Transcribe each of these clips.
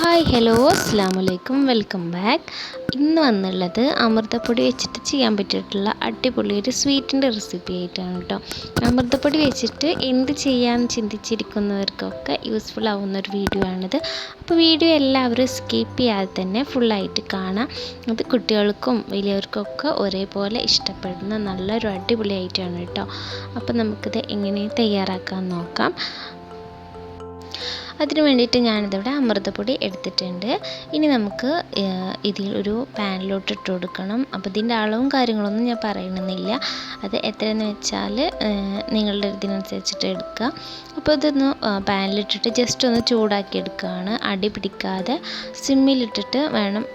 Hi hello അസ്സാം വലൈക്കും welcome back. ഇന്ന് വന്നുള്ളത് അമൃതപ്പൊടി വെച്ചിട്ട് ചെയ്യാൻ പറ്റിയിട്ടുള്ള അടിപൊളി ഒരു സ്വീറ്റിന്റെ റെസിപ്പി ആയിട്ടാണ് കേട്ടോ. അമൃതപ്പൊടി വെച്ചിട്ട് എന്ത് ചെയ്യാമെന്ന് ചിന്തിച്ചിരിക്കുന്നവർക്കൊക്കെ യൂസ്ഫുൾ ആവുന്ന ഒരു വീഡിയോ ആണിത്. അപ്പോൾ വീഡിയോ എല്ലാവരും സ്കിപ്പ് ചെയ്യാതെ തന്നെ ഫുള്ളായിട്ട് കാണാം. അത് കുട്ടികൾക്കും വലിയവർക്കൊക്കെ ഒരേപോലെ ഇഷ്ടപ്പെടുന്ന നല്ലൊരു അടിപൊളി ആയിട്ടാണ് കേട്ടോ. അപ്പോൾ നമുക്കിത് എങ്ങനെ തയ്യാറാക്കാൻ നോക്കാം. അതിന് വേണ്ടിയിട്ട് ഞാനിതിവിടെ അമൃതപ്പൊടി എടുത്തിട്ടുണ്ട്. ഇനി നമുക്ക് ഇതിൽ ഒരു പാനിലോട്ട് ഇട്ട് കൊടുക്കണം. അപ്പോൾ ഇതിന്റെ അളവും കാര്യങ്ങളൊന്നും ഞാൻ പറയണമെന്നില്ല അത് എത്രയെന്ന് വെച്ചാൽ നിങ്ങളുടെ ഇതിനനുസരിച്ചിട്ട് എടുക്കുക. അപ്പോൾ ഇതൊന്ന് പാനിലിട്ടിട്ട് ജസ്റ്റ് ഒന്ന് ചൂടാക്കി എടുക്കുകയാണ്. അടി പിടിക്കാതെ സിമ്മിലിട്ടിട്ട് വേണം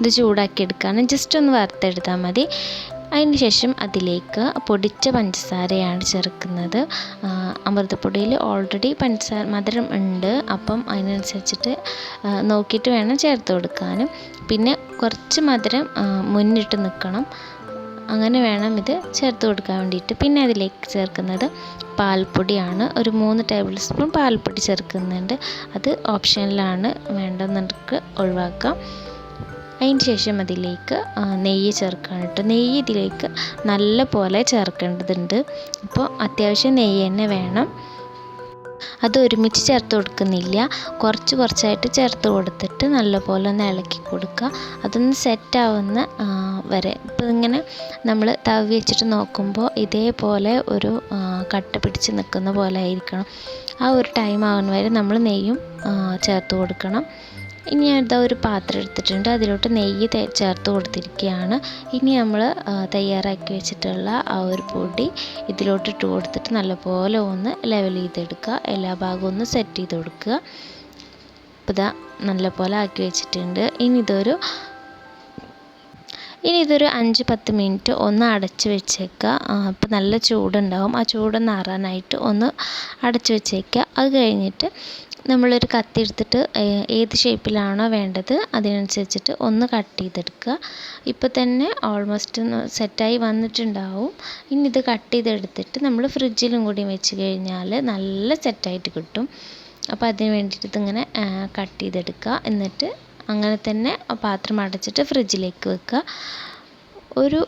ഇത് ചൂടാക്കി എടുക്കാനും. ജസ്റ്റ് ഒന്ന് വറുത്തെടുത്താൽ മതി. അതിന് ശേഷം അതിലേക്ക് പൊടിച്ച പഞ്ചസാരയാണ് ചേർക്കുന്നത്. അമൃതപ്പൊടിയിൽ ഓൾറെഡി പഞ്ചസാര മധുരം ഉണ്ട്. അപ്പം അതിനനുസരിച്ചിട്ട് നോക്കിയിട്ട് വേണം ചേർത്ത് കൊടുക്കാനും. പിന്നെ കുറച്ച് മധുരം മുന്നിട്ട് നിൽക്കണം അങ്ങനെ വേണം ഇത് ചേർത്ത് കൊടുക്കാൻ വേണ്ടിയിട്ട്. പിന്നെ അതിലേക്ക് ചേർക്കുന്നത് പാൽപ്പൊടിയാണ്. ഒരു മൂന്ന് ടേബിൾ സ്പൂൺ പാൽപ്പൊടി ചേർക്കുന്നുണ്ട്. അത് ഓപ്ഷനിലാണ് വേണ്ടെന്നുണ്ടെങ്കിൽ ഒഴിവാക്കാം. അതിന് ശേഷം അതിലേക്ക് നെയ്യ് ചേർക്കണം കേട്ടോ. നെയ്യ് ഇതിലേക്ക് നല്ല പോലെ ചേർക്കേണ്ടതുണ്ട്. അപ്പോൾ അത്യാവശ്യം നെയ്യ് തന്നെ വേണം. അത് ഒരുമിച്ച് ചേർത്ത് കൊടുക്കുന്നില്ല. കുറച്ച് കുറച്ചായിട്ട് ചേർത്ത് കൊടുത്തിട്ട് നല്ലപോലെ ഒന്ന് ഇളക്കി കൊടുക്കുക. അതൊന്ന് സെറ്റാവുന്ന വരെ. ഇപ്പോൾ ഇങ്ങനെ നമ്മൾ തവി വെച്ചിട്ട് നോക്കുമ്പോൾ ഇതേപോലെ ഒരു കട്ട പിടിച്ച് നിൽക്കുന്ന പോലെ ആയിരിക്കണം. ആ ഒരു ടൈം ആവുന്ന വരെ നമ്മൾ നെയ്യും ചേർത്ത് കൊടുക്കണം. ഇനി ഞാനിതാ ഒരു പാത്രം എടുത്തിട്ടുണ്ട്. അതിലോട്ട് നെയ്യ് ചേർത്ത് കൊടുത്തിരിക്കുകയാണ്. ഇനി നമ്മൾ തയ്യാറാക്കി വെച്ചിട്ടുള്ള ആ ഒരു പൊടി ഇതിലോട്ട് ഇട്ട് കൊടുത്തിട്ട് നല്ലപോലെ ഒന്ന് ലെവൽ ചെയ്തെടുക്കുക. എല്ലാ ഭാഗവും ഒന്ന് സെറ്റ് ചെയ്ത് കൊടുക്കുക. അപ്പോൾ ഇതാ നല്ലപോലെ ആക്കി വെച്ചിട്ടുണ്ട്. ഇനി ഇതൊരു ഇനി ഇതൊരു അഞ്ച് പത്ത് മിനിറ്റ് ഒന്ന് അടച്ച് വെച്ചേക്കുക. അപ്പോൾ നല്ല ചൂടുണ്ടാവും. ആ ചൂട് ആറാനായിട്ട് ഒന്ന് അടച്ച് വെച്ചേക്കുക. അത് കഴിഞ്ഞിട്ട് നമ്മളൊരു കത്തി എടുത്തിട്ട് ഏത് ഷേപ്പിലാണോ വേണ്ടത് അതിനനുസരിച്ചിട്ട് ഒന്ന് കട്ട് ചെയ്തെടുക്കുക. ഇപ്പോൾ തന്നെ ഓൾമോസ്റ്റ് സെറ്റായി വന്നിട്ടുണ്ടാവും. ഇനി ഇത് കട്ട് ചെയ്തെടുത്തിട്ട് നമ്മൾ ഫ്രിഡ്ജിലും കൂടി വെച്ച് കഴിഞ്ഞാൽ നല്ല സെറ്റായിട്ട് കിട്ടും. അപ്പോൾ അതിന് വേണ്ടിയിട്ട് ഇതിങ്ങനെ കട്ട് ചെയ്തെടുക്കുക. എന്നിട്ട് അങ്ങനെ തന്നെ പാത്രം അടച്ചിട്ട് ഫ്രിഡ്ജിലേക്ക് വെക്കുക. ഒരു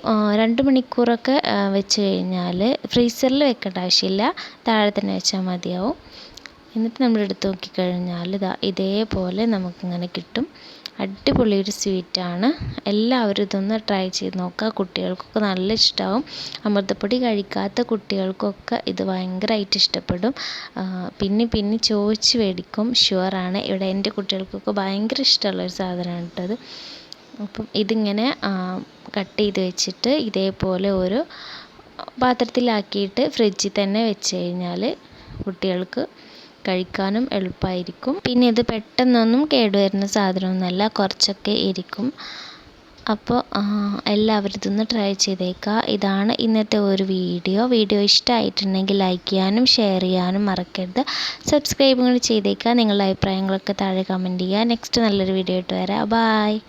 രണ്ട് മണിക്കൂറൊക്കെ വെച്ച് കഴിഞ്ഞാൽ ഫ്രീസറിൽ വെക്കേണ്ട ആവശ്യമില്ല. താഴെ തന്നെ വെച്ചാൽ മതിയാവും. എന്നിട്ട് നമ്മൾ എടുത്ത് നോക്കിക്കഴിഞ്ഞാൽ ഇതാ ഇതേപോലെ നമുക്കിങ്ങനെ കിട്ടും. അടിപൊളി ഒരു സ്വീറ്റാണ് എല്ലാവരും ഇതൊന്ന് ട്രൈ ചെയ്ത് നോക്കുക കുട്ടികൾക്കൊക്കെ നല്ല ഇഷ്ടമാവും അമൃതപ്പൊടി കഴിക്കാത്ത കുട്ടികൾക്കൊക്കെ ഇത് ഭയങ്കരമായിട്ട് ഇഷ്ടപ്പെടും. പിന്നെ പിന്നെ ചോദിച്ച് മേടിക്കും. ഷുവറാണ് ഇവിടെ എന്റെ കുട്ടികൾക്കൊക്കെ ഭയങ്കര ഇഷ്ടമുള്ള ഒരു സാധനമാണ് കേട്ടത് അപ്പം ഇതിങ്ങനെ കട്ട് ചെയ്ത് വെച്ചിട്ട് ഇതേപോലെ ഒരു പാത്രത്തിലാക്കിയിട്ട് ഫ്രിഡ്ജിൽ തന്നെ വെച്ച് കഴിഞ്ഞാൽ കുട്ടികൾക്ക് കഴിക്കാനും എളുപ്പമായിരിക്കും പിന്നെ ഇത് പെട്ടെന്നൊന്നും കേടുവരുന്ന സാധനമൊന്നുമല്ല കുറച്ചൊക്കെ ഇരിക്കും. അപ്പോൾ എല്ലാവരും ഇതൊന്ന് ട്രൈ ചെയ്തേക്കുക. ഇതാണ് ഇന്നത്തെ ഒരു വീഡിയോ. വീഡിയോ ഇഷ്ടമായിട്ടുണ്ടെങ്കിൽ ലൈക്ക് ചെയ്യാനും ഷെയർ ചെയ്യാനും മറക്കരുത്. സബ്സ്ക്രൈബ് കൂടി ചെയ്തേക്കുക. നിങ്ങളുടെ അഭിപ്രായങ്ങളൊക്കെ താഴെ കമന്റ് ചെയ്യുക. നെക്സ്റ്റ് നല്ലൊരു വീഡിയോ ആയിട്ട് വരാം. ബായ്